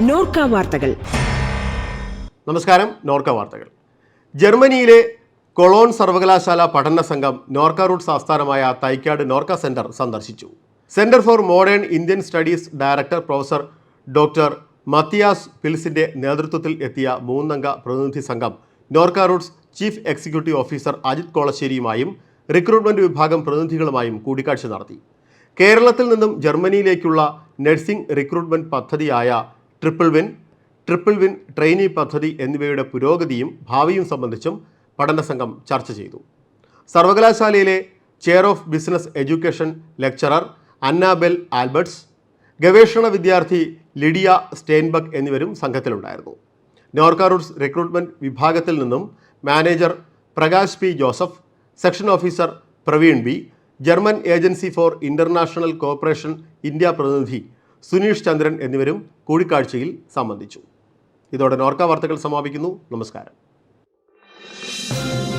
നോർക്ക വാർത്തകൾ. നമസ്കാരം നോർക്ക വാർത്തകൾ. ജർമ്മനിയിലെ കൊളോൺ സർവകലാശാല പഠന സംഘം നോർക്ക റൂട്ട്സ് ആസ്ഥാനമായ തൈക്കാട് നോർക്ക സെന്റർ സന്ദർശിച്ചു. Centre for modern Indian studies director professor doctor Matthias പിൽസിന്റെ നേതൃത്വത്തിൽ എത്തിയ മൂന്നംഗ പ്രതിനിധി സംഘം Norka Roots chief executive officer Ajith കോളശ്ശേരിയുമായും recruitment വിഭാഗം പ്രതിനിധികളുമായും കൂടിക്കാഴ്ച നടത്തി. കേരളത്തിൽ നിന്നും ജർമ്മനിയിലേക്കുള്ള നഴ്സിംഗ് റിക്രൂട്ട്മെന്റ് പദ്ധതിയായ triple win triple win trainee പദ്ധതി എന്നിവയുടെ പുരോഗതിയും ഭാവിയും സംബന്ധിച്ചും പഠന സംഘം ചർച്ച ചെയ്തു. സർവകലാശാലയിലെ chair of business education lecturer Annabel Alberts ഗവേഷണ വിദ്യാർത്ഥി ലിഡിയ സ്റ്റെയിൻബക്ക് എന്നിവരും സംഘത്തിലുണ്ടായിരുന്നു. നോർക്ക റൂട്ട്സ് റിക്രൂട്ട്മെന്റ് വിഭാഗത്തിൽ നിന്നും manager Prakash P Joseph section officer Praveen B German agency for international corporation India പ്രതിനിധി സുനീഷ് ചന്ദ്രൻ എന്നിവരും കൂടിക്കാഴ്ചയിൽ സംബന്ധിച്ചു. ഇതോടെ നോർക്ക വാർത്തകൾ സമാപിക്കുന്നു. നമസ്കാരം. thank you